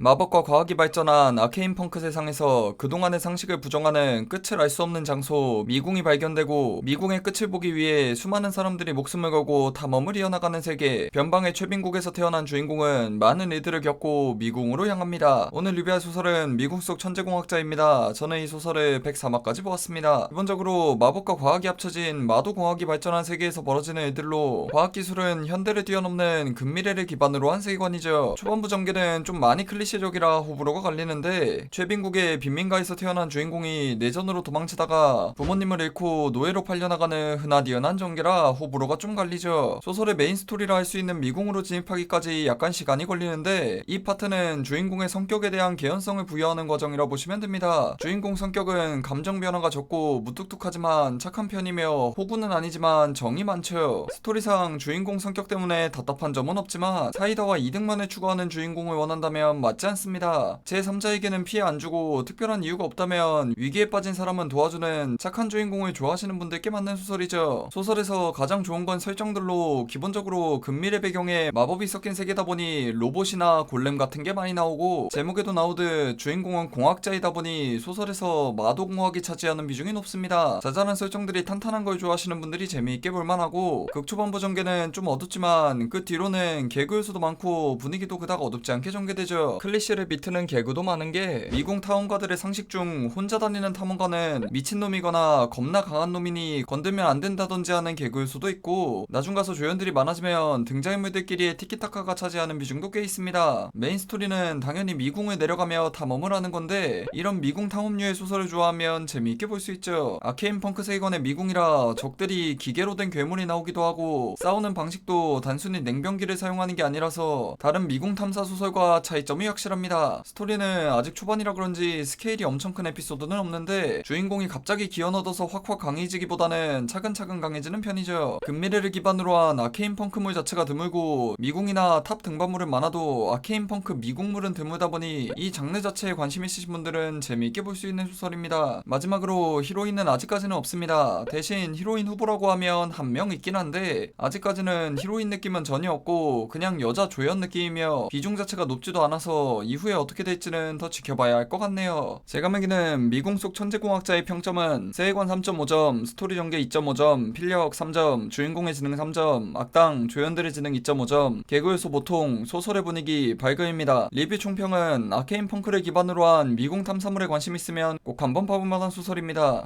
마법과 과학이 발전한 아케인 펑크 세상에서 그동안의 상식을 부정하는 끝을 알 수 없는 장소 미궁이 발견되고 미궁의 끝을 보기 위해 수많은 사람들이 목숨을 걸고 탐험을 이어나가는 세계 변방의 최빈국에서 태어난 주인공은 많은 일들을 겪고 미궁으로 향합니다. 오늘 리뷰할 소설은 미궁 속 천재공학자입니다. 저는 이 소설을 103화까지 보았습니다. 기본적으로 마법과 과학이 합쳐진 마도 공학이 발전한 세계에서 벌어지는 일들로 과학 기술은 현대를 뛰어넘는 근미래를 기반으로 한 세계관이죠. 초반부 전개는 좀 많이 클리셰 적이라 호불호가 갈리는데 최빈국의 빈민가에서 태어난 주인공이 내전으로 도망치다가 부모님을 잃고 노예로 팔려나가는 흔하디연한 전개라 호불호가 좀 갈리죠. 소설의 메인 스토리라 할 수 있는 미궁으로 진입하기까지 약간 시간이 걸리는데 이 파트는 주인공의 성격에 대한 개연성을 부여하는 과정이라 보시면 됩니다. 주인공 성격은 감정 변화가 적고 무뚝뚝하지만 착한 편이며 호구는 아니지만 정이 많죠. 스토리상 주인공 성격 때문에 답답한 점은 없지만 사이다와 이득만을 추구하는 주인공을 원한다면 맞지 않습니다. 제 3자에게는 피해 안 주고 특별한 이유가 없다면 위기에 빠진 사람은 도와주는 착한 주인공을 좋아하시는 분들 께 맞는 소설이죠. 소설에서 가장 좋은 건 설정들로 기본적으로 근미래 배경에 마법이 섞인 세계다 보니 로봇이나 골렘 같은 게 많이 나오고 제목에도 나오듯 주인공은 공학자이다 보니 소설에서 마도공학이 차지하는 비중이 높습니다. 자잘한 설정들이 탄탄한 걸 좋아하시는 분들이 재미있게 볼만하고 극 초반부 전개는 좀 어둡지만 그 뒤로는 개그 요소도 많고 분위기도 그닥 어둡지 않게 전개되죠. 클리셰를 비트는 개그도 많은 게 미궁 탐험가들의 상식 중 혼자 다니는 탐험가는 미친놈이거나 겁나 강한 놈이니 건들면 안 된다던지 하는 개그 요소도 있고 나중 가서 조연들이 많아지면 등장인물들끼리의 티키타카가 차지하는 비중도 꽤 있습니다. 메인 스토리는 당연히 미궁을 내려가며 탐험을 하는 건데 이런 미궁 탐험류의 소설을 좋아하면 재미있게 볼 수 있죠. 아케인 펑크 세계관의 미궁이라 적들이 기계로 된 괴물이 나오기도 하고 싸우는 방식도 단순히 냉병기를 사용하는 게 아니라서 다른 미궁 탐사 소설과 차이점이 확 실합니다. 스토리는 아직 초반이라 그런지 스케일이 엄청 큰 에피소드는 없는데 주인공이 갑자기 기원 얻어서 확확 강해지기보다는 차근차근 강해지는 편이죠. 근미래를 기반으로 한 아케인 펑크물 자체가 드물고 미궁이나 탑 등반물은 많아도 아케인 펑크 미궁물은 드물다 보니 이 장르 자체에 관심 있으신 분들은 재미있게 볼 수 있는 소설입니다. 마지막으로 히로인은 아직까지는 없습니다. 대신 히로인 후보라고 하면 한 명 있긴 한데 아직까지는 히로인 느낌은 전혀 없고 그냥 여자 조연 느낌이며 비중 자체가 높지도 않아서 이후에 어떻게 될지는 더 지켜봐야 할 것 같네요. 제가 매기는 미궁 속 천재공학자의 평점은 세계관 3.5점, 스토리 전개 2.5점, 필력 3점, 주인공의 지능 3점, 악당, 조연들의 지능 2.5점, 개그 요소 보통, 소설의 분위기 발급입니다. 리뷰 총평은 아케인 펑크를 기반으로 한 미궁 탐사물에 관심 있으면 꼭 한번 봐볼 만한 소설입니다.